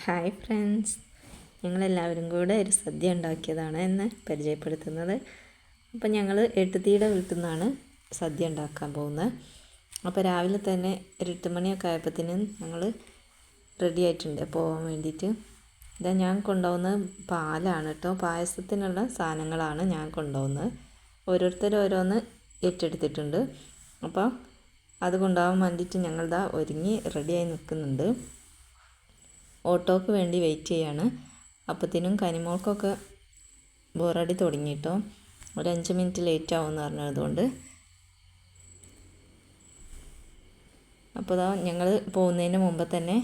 Hi friends. ഞങ്ങളെല്ലാവരും കൂടെ ഒരു സദ്യ ഉണ്ടാക്കിയതാണ് എന്ന് പരിചയപ്പെടുത്തുന്നത്. അപ്പോൾ ഞങ്ങൾ എട്ടുതീയുടെ വീട്ടിൽ നിന്നാണ് സദ്യ ഉണ്ടാക്കാൻ പോകുന്നത്. അപ്പോൾ രാവിലെ തന്നെ ഒരു എട്ട് മണിയൊക്കെ ആയപ്പോഴത്തേനും ഞങ്ങൾ റെഡി ആയിട്ടുണ്ട് പോകാൻ വേണ്ടിയിട്ട്. ഇതാ ഞാൻ കൊണ്ടുപോകുന്നത് പാലാണ് കേട്ടോ. പായസത്തിനുള്ള സാധനങ്ങളാണ് ഞാൻ കൊണ്ടുപോകുന്നത് ഓരോരുത്തർ ഓരോന്ന് ഏറ്റെടുത്തിട്ടുണ്ട്. അപ്പോൾ അത് കൊണ്ടുപോകാൻ വേണ്ടിയിട്ട് ഞങ്ങളിതാ ഒരുങ്ങി റെഡിയായി നിൽക്കുന്നുണ്ട്. ഓട്ടോക്ക് വേണ്ടി വെയിറ്റ് ചെയ്യാണ്. അപ്പത്തിനും കനിമോൾക്കൊക്കെ ബോറടി തുടങ്ങി തുടങ്ങിയിട്ടോ ഒരു അഞ്ച് മിനിറ്റ് ലേറ്റ് ആവുമെന്ന് പറഞ്ഞതുകൊണ്ട്. അപ്പോൾ അതാ ഞങ്ങൾ പോകുന്നതിന് മുമ്പ് തന്നെ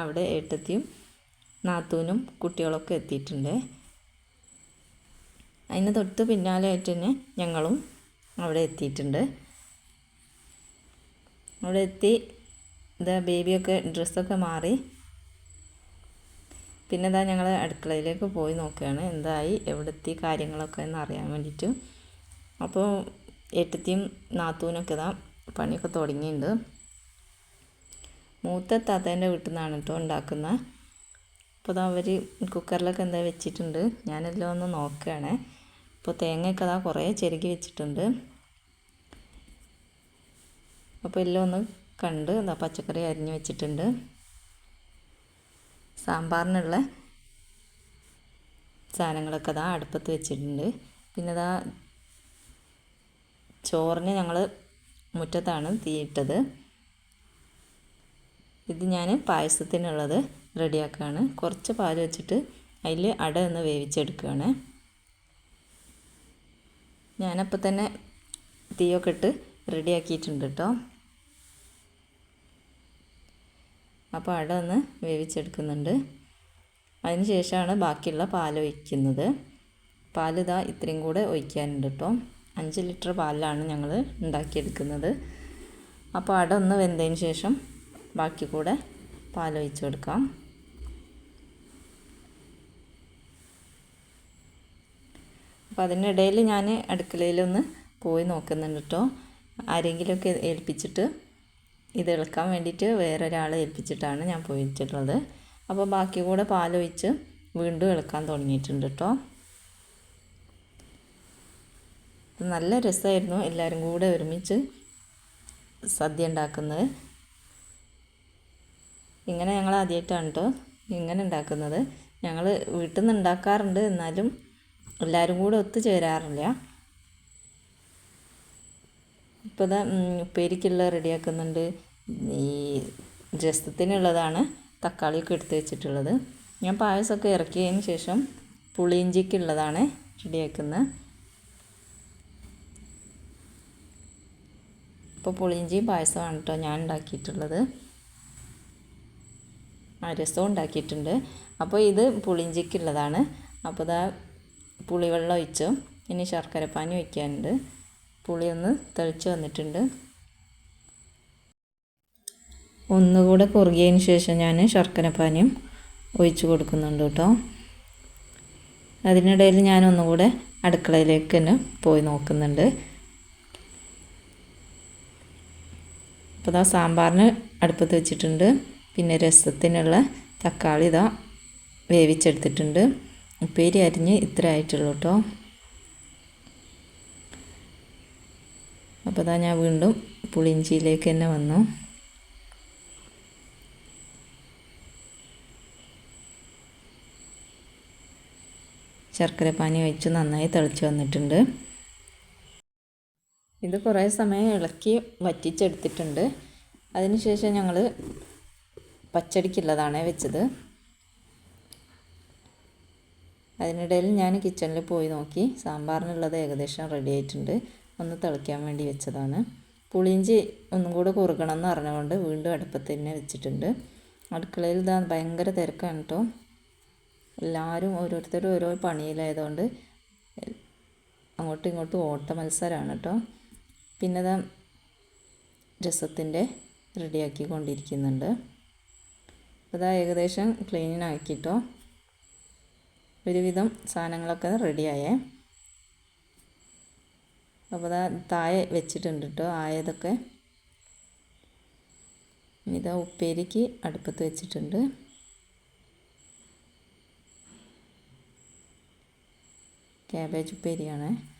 അവിടെ ഏട്ടത്തിയും നാത്തൂനും കുട്ടികളൊക്കെ എത്തിയിട്ടുണ്ട്. അതിന് തൊട്ട് പിന്നാലെ ആയിട്ട് തന്നെ ഞങ്ങളും അവിടെ എത്തിയിട്ടുണ്ട്. അവിടെ എത്തി ഇതാ ബേബിയൊക്കെ ഡ്രസ്സൊക്കെ മാറി. പിന്നെ ഇതാ ഞങ്ങൾ അടുക്കളയിലേക്ക് പോയി നോക്കുകയാണ് എന്തായി എവിടെത്തി കാര്യങ്ങളൊക്കെ എന്ന് അറിയാൻ വേണ്ടിയിട്ട്. അപ്പോൾ ഏട്ടത്തിയും നാത്തൂനൊക്കെ ഇതാ പണിയൊക്കെ തുടങ്ങിയിട്ടുണ്ട് മൂത്ത താത്തേന്റെ വീട്ടിൽ നിന്നാണ് കേട്ടോ ഉണ്ടാക്കുന്നത് അപ്പോൾ അവർ കുക്കറിലൊക്കെ എന്താ വെച്ചിട്ടുണ്ട് ഞാനെല്ലാം ഒന്ന് നോക്കുകയാണ് അപ്പോൾ തേങ്ങയൊക്കെ അതാ കുറേ ചെരുകി വെച്ചിട്ടുണ്ട്. അപ്പോൾ എല്ലാം ഒന്ന് കണ്ട് എന്താ പച്ചക്കറി അരിഞ്ഞ് വെച്ചിട്ടുണ്ട്. സാമ്പാറിനുള്ള സാധനങ്ങളൊക്കെ അതാ അടുപ്പത്ത് വെച്ചിട്ടുണ്ട്. പിന്നെ അതാ ചോറിന് ഞങ്ങൾ മുറ്റത്താണ് തീയിട്ടത് ഇത് ഞാൻ പായസത്തിനുള്ളത് റെഡിയാക്കുകയാണ് കുറച്ച് പാൽ വെച്ചിട്ട് അതിൽ അട ഒന്ന് വേവിച്ചെടുക്കുകയാണ് ഞാനപ്പോൾ തന്നെ തീയൊക്കെ ഇട്ട് റെഡിയാക്കിയിട്ടുണ്ട് കേട്ടോ അപ്പോൾ അട ഒന്ന് വേവിച്ചെടുക്കുന്നുണ്ട്. അതിന് ശേഷമാണ് ബാക്കിയുള്ള പാൽ ഒഴിക്കുന്നത്. പാൽ ഇതാ ഇത്രയും കൂടെ ഒഴിക്കാനുണ്ട് കേട്ടോ. അഞ്ച് ലിറ്റർ പാലിലാണ് ഞങ്ങൾ ഉണ്ടാക്കിയെടുക്കുന്നത്. അപ്പോൾ അട ഒന്ന് വെന്തതിന് ശേഷം ബാക്കി കൂടെ പാൽ ഒഴിച്ചു കൊടുക്കാം. അപ്പോൾ അതിനിടയിൽ ഞാൻ അടുക്കളയിലൊന്ന് പോയി നോക്കുന്നുണ്ട് കേട്ടോ. ആരെങ്കിലുമൊക്കെ ഏൽപ്പിച്ചിട്ട് ഇത് ഇളക്കാൻ വേണ്ടിയിട്ട് വേറൊരാളെ ഏൽപ്പിച്ചിട്ടാണ് ഞാൻ പോയിട്ടുള്ളത്. അപ്പോൾ ബാക്കി കൂടെ പാലൊഴിച്ച് വീണ്ടും ഇളക്കാൻ തുടങ്ങിയിട്ടുണ്ട് കേട്ടോ. നല്ല രസമായിരുന്നു എല്ലാവരും കൂടെ ഒരുമിച്ച് സദ്യ ഉണ്ടാക്കുന്നത്. ഇങ്ങനെ ഞങ്ങൾ ആദ്യമായിട്ടാണ് കേട്ടോ ഇങ്ങനെ ഉണ്ടാക്കുന്നത്. ഞങ്ങൾ വീട്ടിൽ നിന്ന് ഉണ്ടാക്കാറുണ്ട് എന്നാലും എല്ലാവരും കൂടെ ഒത്തുചേരാറില്ല ഇപ്പോൾ ഇതാ ഉപ്പേരിക്കുള്ള റെഡിയാക്കുന്നുണ്ട്. ഈ രസത്തിനുള്ളതാണ് തക്കാളിയൊക്കെ എടുത്ത് വെച്ചിട്ടുള്ളത്. ഞാൻ പായസമൊക്കെ ഇറക്കിയതിന് ശേഷം പുളിയിഞ്ചിക്കുള്ളതാണ് റെഡിയാക്കുന്നത്. ഇപ്പോൾ പുളിയിഞ്ചി പായസമാണ് കേട്ടോ ഞാൻ ഉണ്ടാക്കിയിട്ടുള്ളത്. രസവും ഉണ്ടാക്കിയിട്ടുണ്ട്. അപ്പോൾ ഇത് പുളിയിഞ്ചിക്കുള്ളതാണ്. അപ്പോൾ ഇതാ പുളിവെള്ളം ഒഴിച്ചു. ഇനി ശർക്കരപ്പാനി വയ്ക്കാനുണ്ട് പുളിയൊന്ന് തിളച്ച് വന്നിട്ടുണ്ട്. ഒന്നുകൂടെ കുറുകിയതിന് ശേഷം ഞാൻ ശർക്കരപ്പാനിയും ഒഴിച്ച് കൊടുക്കുന്നുണ്ട് കേട്ടോ. അതിനിടയിൽ ഞാൻ ഒന്നുകൂടെ അടുക്കളയിലേക്ക് തന്നെ പോയി നോക്കുന്നുണ്ട്. അപ്പോൾ ഇതാ സാമ്പാറിന് അടുപ്പത്ത് വെച്ചിട്ടുണ്ട്. പിന്നെ രസത്തിനുള്ള തക്കാളി ഇതാ വേവിച്ചെടുത്തിട്ടുണ്ട്. ഉപ്പേരി അരിഞ്ഞ് ഇത്ര ആയിട്ടുള്ളൂ കേട്ടോ. അപ്പോൾ ഇതാ ഞാൻ വീണ്ടും പുളിഞ്ചിയിലേക്ക് തന്നെ വന്നു. ശർക്കര പാനി ഒഴിച്ച് നന്നായി തിളച്ച് വന്നിട്ടുണ്ട്. ഇത് കുറേ സമയം ഇളക്കി വറ്റിച്ചെടുത്തിട്ടുണ്ട്. അതിനുശേഷം ഞങ്ങൾ പച്ചടിക്കുള്ളതാണ് വെച്ചത്. അതിനിടയിൽ ഞാൻ കിച്ചണിൽ പോയി നോക്കി. സാമ്പാറിനുള്ളത് ഏകദേശം റെഡി ആയിട്ടുണ്ട്. ഒന്ന് തിളയ്ക്കാൻ വേണ്ടി വെച്ചതാണ്. പുളിയിഞ്ചി ഒന്നും കൂടെ കുറുകണം എന്ന് അറിഞ്ഞുകൊണ്ട് വീണ്ടും അടുപ്പത്ത് തന്നെ വെച്ചിട്ടുണ്ട്. അടുക്കളയിൽ ഇതാ ഭയങ്കര തിരക്കാണ് കേട്ടോ എല്ലാവരും ഓരോരുത്തരും ഓരോ പണിയിലായതുകൊണ്ട് അങ്ങോട്ടും ഇങ്ങോട്ടും ഓട്ട മത്സരമാണ് കേട്ടോ. പിന്നെ ഇതാ രസത്തിന്റെ റെഡിയാക്കി കൊണ്ടിരിക്കുന്നുണ്ട് അപ്പോൾ ഇതാ ഏകദേശം ക്ലീനാക്കിട്ടോ ഒരുവിധം സാധനങ്ങളൊക്കെ റെഡിയായേ. അപ്പോൾ ഇതാ താഴെ വെച്ചിട്ടുണ്ട് കേട്ടോ ആയതൊക്കെ. ഇതാ ഉപ്പേരിക്ക് അടുപ്പത്ത് വെച്ചിട്ടുണ്ട്. ക്യാബേജ് ഉപ്പേരിയാണ്.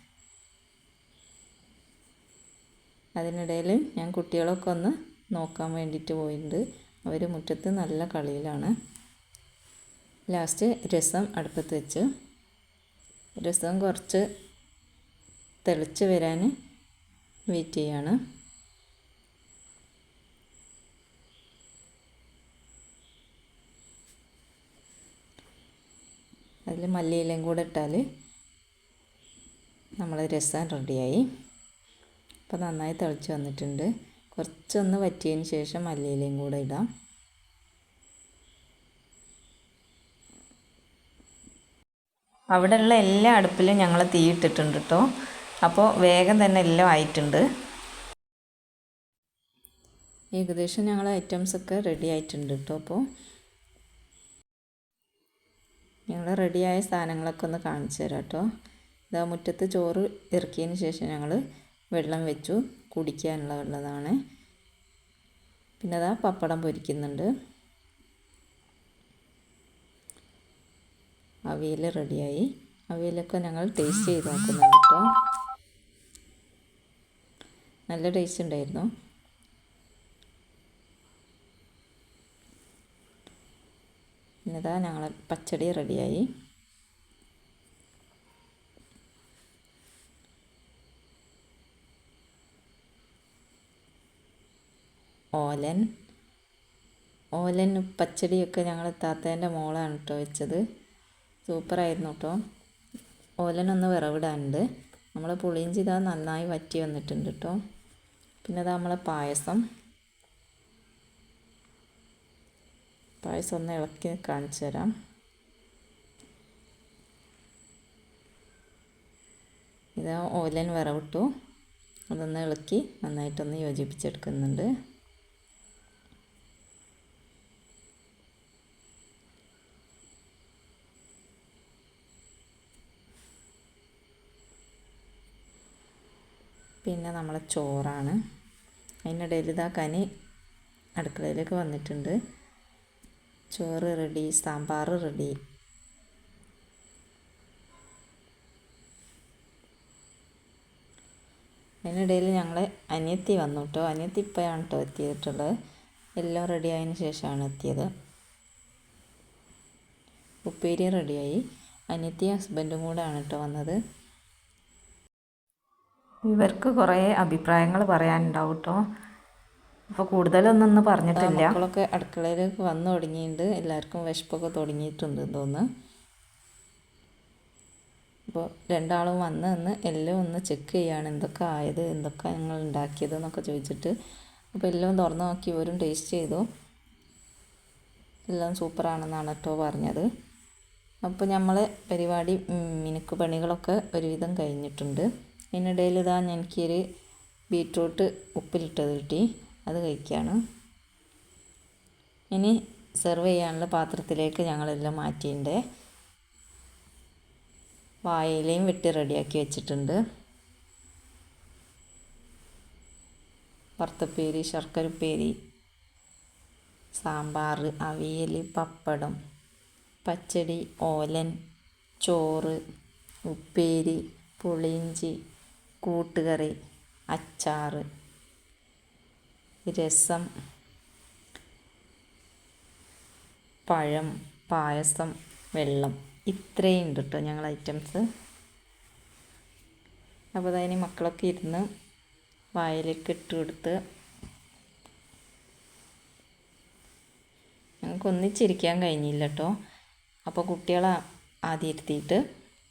അതിനിടയിൽ ഞാൻ കുട്ടികളൊക്കെ ഒന്ന് നോക്കാൻ വേണ്ടിയിട്ട് പോയിട്ടുണ്ട്. അവർ മുറ്റത്ത് നല്ല കളിയിലാണ്. ലാസ്റ്റ് രസം അടുപ്പത്ത് വെച്ച്. രസം കുറച്ച് തിളച്ച് വരാൻ വെയിറ്റ് ചെയ്യാണ്. അതിൽ മല്ലിയിലയും കൂടെ ഇട്ടാൽ നമ്മൾ രസം റെഡിയായി. അപ്പോൾ നന്നായി തിളച്ച് വന്നിട്ടുണ്ട്. കുറച്ചൊന്ന് വറ്റിയതിന് ശേഷം മല്ലിയിലയും കൂടെ ഇടാം. അവിടെയുള്ള എല്ലാ അടുപ്പിലും ഞങ്ങൾ തീയിട്ടിട്ടുണ്ട് കേട്ടോ അപ്പോൾ വേഗം തന്നെ എല്ലാം ആയിട്ടുണ്ട്. ഏകദേശം ഞങ്ങൾ ഐറ്റംസൊക്കെ റെഡി ആയിട്ടുണ്ട് കേട്ടോ അപ്പോൾ. ഞങ്ങൾ റെഡിയായ സാധനങ്ങളൊക്കെ ഒന്ന് കാണിച്ചു തരാം കേട്ടോ ഇതാ മുറ്റത്ത് ചോറ് ഇറക്കിയതിന് ശേഷം ഞങ്ങൾ വെള്ളം വെച്ചു കുടിക്കാനുള്ള വെള്ളതാണ് പിന്നെ അതാ പപ്പടം പൊരിക്കുന്നുണ്ട്. അവിയൽ റെഡിയായി. അവിയലൊക്കെ ഞങ്ങൾ ടേസ്റ്റ് ചെയ്ത് നോക്കുന്നുണ്ട് കേട്ടോ നല്ല ടേസ്റ്റ് ഉണ്ടായിരുന്നു. പിന്നെതാ ഞങ്ങൾ പച്ചടി റെഡിയായി. ഓലൻ. ഓലൻ പച്ചടിയൊക്കെ ഞങ്ങൾ താത്തേന്റെ മോളാണ് കേട്ടോ വെച്ചത്. സൂപ്പറായിരുന്നു കേട്ടോ ഓലനൊന്ന് വിറവിടാനുണ്ട്. നമ്മൾ പുളിയിഞ്ചി ഇതാ നന്നായി വറ്റി വന്നിട്ടുണ്ട് കേട്ടോ പിന്നെ അതാ നമ്മളെ പായസം. പായസം ഒന്ന് ഇളക്കി കാണിച്ചു തരാം. ഇതാ ഓലൻ വിറവിട്ടു. അതൊന്ന് ഇളക്കി നന്നായിട്ടൊന്ന് യോജിപ്പിച്ചെടുക്കുന്നുണ്ട്. പിന്നെ നമ്മളെ ചോറാണ്. അതിനിടയിൽ ഇതാ കനി അടുക്കളയിലേക്ക് വന്നിട്ടുണ്ട്. ചോറ് റെഡി സാമ്പാർ റെഡി. അതിനിടയിൽ ഞങ്ങൾ അനിയത്തി വന്നു കേട്ടോ. അനിയത്തി ഇപ്പോഴാണ് കേട്ടോ എത്തിയിട്ടുള്ളത്. എല്ലാം റെഡി ആയതിന് ശേഷമാണ് എത്തിയത്. ഉപ്പേരി റെഡിയായി അനിയത്തി ഹസ്ബൻഡും കൂടെ ആണ് കേട്ടോ വന്നത്. ഇവർക്ക് കുറേ അഭിപ്രായങ്ങൾ പറയാനുണ്ടാവും കേട്ടോ അപ്പോൾ കൂടുതലൊന്നും പറഞ്ഞിട്ടില്ല. മക്കളൊക്കെ അടുക്കളയിലേക്ക് വന്നു തുടങ്ങിയിട്ടുണ്ട് എല്ലാവർക്കും വിശപ്പൊക്കെ തുടങ്ങിയിട്ടുണ്ട് തോന്നുന്നു. അപ്പോൾ രണ്ടാളും വന്ന് നിന്ന് എല്ലാം ഒന്ന് ചെക്ക് ചെയ്യാണ് എന്തൊക്കെ ആയത് എന്തൊക്കെ ഞങ്ങൾ ഉണ്ടാക്കിയത് എന്നൊക്കെ ചോദിച്ചിട്ട് അപ്പോൾ എല്ലാം തുറന്ന് നോക്കി ഇവരും ടേസ്റ്റ് ചെയ്തു. എല്ലാം സൂപ്പറാണെന്നാണ് കേട്ടോ പറഞ്ഞത്. അപ്പോൾ നമ്മൾ പരിപാടി മിനുക്ക് പണികളൊക്കെ ഒരുവിധം കഴിഞ്ഞിട്ടുണ്ട്. അതിനിടയിൽ ഇതാ എനിക്കൊരു ബീട്രൂട്ട് ഉപ്പിലിട്ടത് കിട്ടി. അത് കഴിക്കുകയാണ് ഇനി സെർവ് ചെയ്യാനുള്ള പാത്രത്തിലേക്ക് ഞങ്ങളെല്ലാം മാറ്റിയിട്ടുണ്ട്. വായയിലയും വെട്ടി റെഡിയാക്കി വെച്ചിട്ടുണ്ട്. വറുത്തപ്പേരി ശർക്കരപ്പേരി സാമ്പാർ അവിയൽ പപ്പടം പച്ചടി ഓലൻ ചോറ് ഉപ്പേരി പുളിയിഞ്ചി കൂട്ടുകറി അച്ചാർ രസം പഴം പായസം വെള്ളം. ഇത്രയും ഉണ്ട് കേട്ടോ ഞങ്ങൾ ഐറ്റംസ്. അപ്പോൾ അതിന് മക്കളൊക്കെ ഇരുന്ന് വായിലേക്ക് ഇട്ട് കൊടുത്ത് ഞങ്ങൾക്ക് ഒന്നിച്ചിരിക്കാൻ കഴിഞ്ഞില്ല കേട്ടോ അപ്പോൾ കുട്ടികളെ ആദ്യം ഇരുത്തിയിട്ട്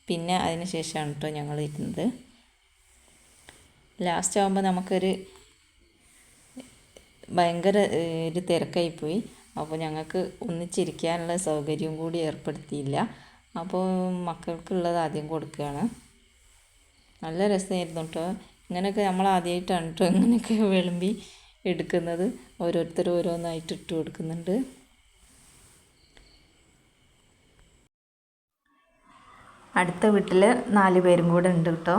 പിന്നെ അതിന് ശേഷമാണ് കേട്ടോ ഞങ്ങൾ ഇരുന്നത്. ലാസ്റ്റ് ആകുമ്പോൾ നമുക്കൊരു ഭയങ്കര ഒരു തിരക്കായിപ്പോയി. അപ്പോൾ ഞങ്ങൾക്ക് ഒന്നിച്ചിരിക്കാനുള്ള സൗകര്യവും കൂടി ഏർപ്പെടുത്തിയില്ല. അപ്പോൾ മക്കൾക്കുള്ളത് ആദ്യം കൊടുക്കുകയാണ്. നല്ല രസമായിരുന്നു കേട്ടോ ഇങ്ങനെയൊക്കെ നമ്മൾ ആദ്യമായിട്ടാണ് കേട്ടോ ഇങ്ങനെയൊക്കെ വിളമ്പി എടുക്കുന്നത്. ഓരോരുത്തർ ഓരോന്നായിട്ട് ഇട്ട് കൊടുക്കുന്നുണ്ട്. അടുത്ത വീട്ടിൽ നാല് പേരും കൂടെ ഉണ്ട് കേട്ടോ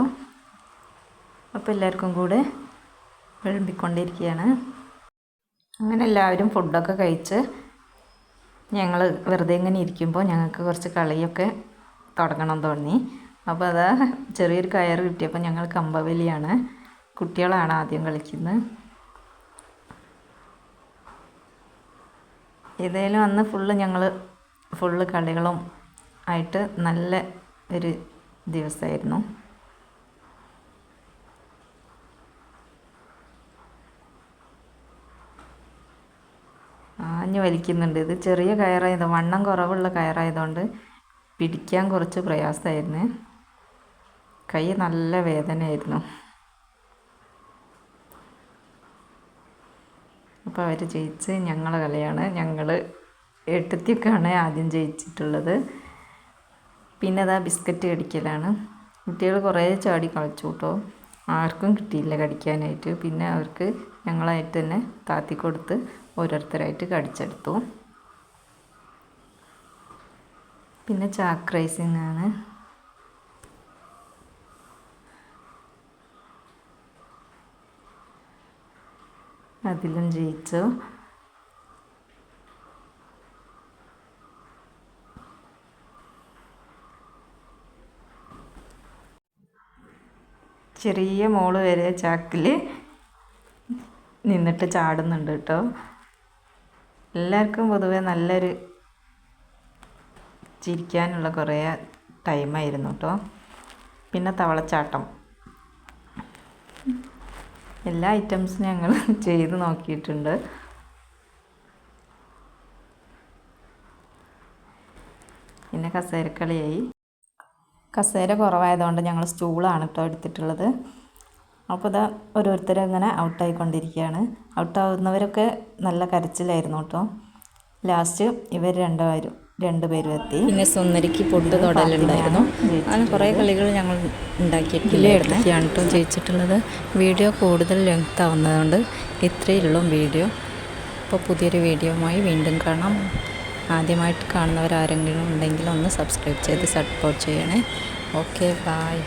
അപ്പോൾ എല്ലാവർക്കും കൂടെ വിളമ്പിക്കൊണ്ടിരിക്കുകയാണ്. അങ്ങനെ എല്ലാവരും ഫുഡൊക്കെ കഴിച്ച് ഞങ്ങൾ വെറുതെ ഇങ്ങനെ ഇരിക്കുമ്പോൾ ഞങ്ങൾക്ക് കുറച്ച് കളിയൊക്കെ തുടങ്ങണം തോന്നി. അപ്പോൾ അതാ ചെറിയൊരു കയർ കിട്ടിയപ്പോൾ ഞങ്ങൾ കമ്പവലിയാണ്. കുട്ടികളാണ് ആദ്യം കളിക്കുന്നത് ഏതായാലും അന്ന് ഫുള്ള് ഞങ്ങൾ ഫുള്ള് കളികളും ആയിട്ട് നല്ല ഒരു ദിവസമായിരുന്നു ആഞ്ഞു വലിക്കുന്നുണ്ട്. ഇത് ചെറിയ കയറായത് വണ്ണം കുറവുള്ള കയറായതുകൊണ്ട് പിടിക്കാൻ കുറച്ച് പ്രയാസമായിരുന്നു. കൈ നല്ല വേദനയായിരുന്നു. അപ്പോൾ അവർ ജയിച്ച് ഞങ്ങളെ കളിയാണ്. ഞങ്ങൾ എട്ടത്തിയൊക്കെയാണ് ആദ്യം ജയിച്ചിട്ടുള്ളത്. പിന്നെ അതാ ബിസ്ക്കറ്റ് കടിക്കലാണ്. കുട്ടികൾ കുറേ ചാടി കളിച്ചു കേട്ടോ ആർക്കും കിട്ടിയില്ല കടിക്കാനായിട്ട്. പിന്നെ അവർക്ക് ഞങ്ങളായിട്ട് തന്നെ താത്തി കൊടുത്ത് ഓരോരുത്തരായിട്ട് കടിച്ചെടുത്തു. പിന്നെ ചാക്ക് ആണ്. അതിലും ജയിച്ചു. ചെറിയ മോൾ വരെ ചാക്കിൽ നിന്നിട്ട് ചാടുന്നുണ്ട് കേട്ടോ. എല്ലാവർക്കും പൊതുവേ നല്ലൊരു ചിരിക്കാനുള്ള കുറേ ടൈമായിരുന്നു കേട്ടോ. പിന്നെ തവളച്ചാട്ടം. എല്ലാ ഐറ്റംസും ഞങ്ങൾ ചെയ്ത് നോക്കിയിട്ടുണ്ട്. പിന്നെ കസേരക്കളിയായി. കസേര കുറവായതുകൊണ്ട് ഞങ്ങൾ സ്റ്റൂളാണ് കേട്ടോ എടുത്തിട്ടുള്ളത്. അപ്പോൾ ഇതാ ഓരോരുത്തരും അങ്ങനെ ഔട്ടായിക്കൊണ്ടിരിക്കുകയാണ്. ഔട്ടാവുന്നവരൊക്കെ നല്ല കരച്ചിലായിരുന്നു കേട്ടോ. ലാസ്റ്റ് ഇവർ രണ്ടുപേരും രണ്ടുപേരും എത്തി. പിന്നെ സുന്ദരിക്ക് പൊട്ട് തൊടലുണ്ടായിരുന്നു. അങ്ങനെ കുറേ കളികൾ ഞങ്ങൾ ഉണ്ടാക്കിയിട്ടില്ല എടുത്തൊക്കെയാണ് കേട്ടോ ജയിച്ചിട്ടുള്ളത്. വീഡിയോ കൂടുതൽ ലെങ്ത് ആവുന്നതുകൊണ്ട് ഇത്രയേ ഉള്ളൂ വീഡിയോ. അപ്പോൾ പുതിയൊരു വീഡിയോയുമായി വീണ്ടും കാണാം. ആദ്യമായിട്ട് കാണുന്നവരാരെങ്കിലും ഉണ്ടെങ്കിൽ ഒന്ന് സബ്സ്ക്രൈബ് ചെയ്ത് സപ്പോർട്ട് ചെയ്യണേ. Okay bye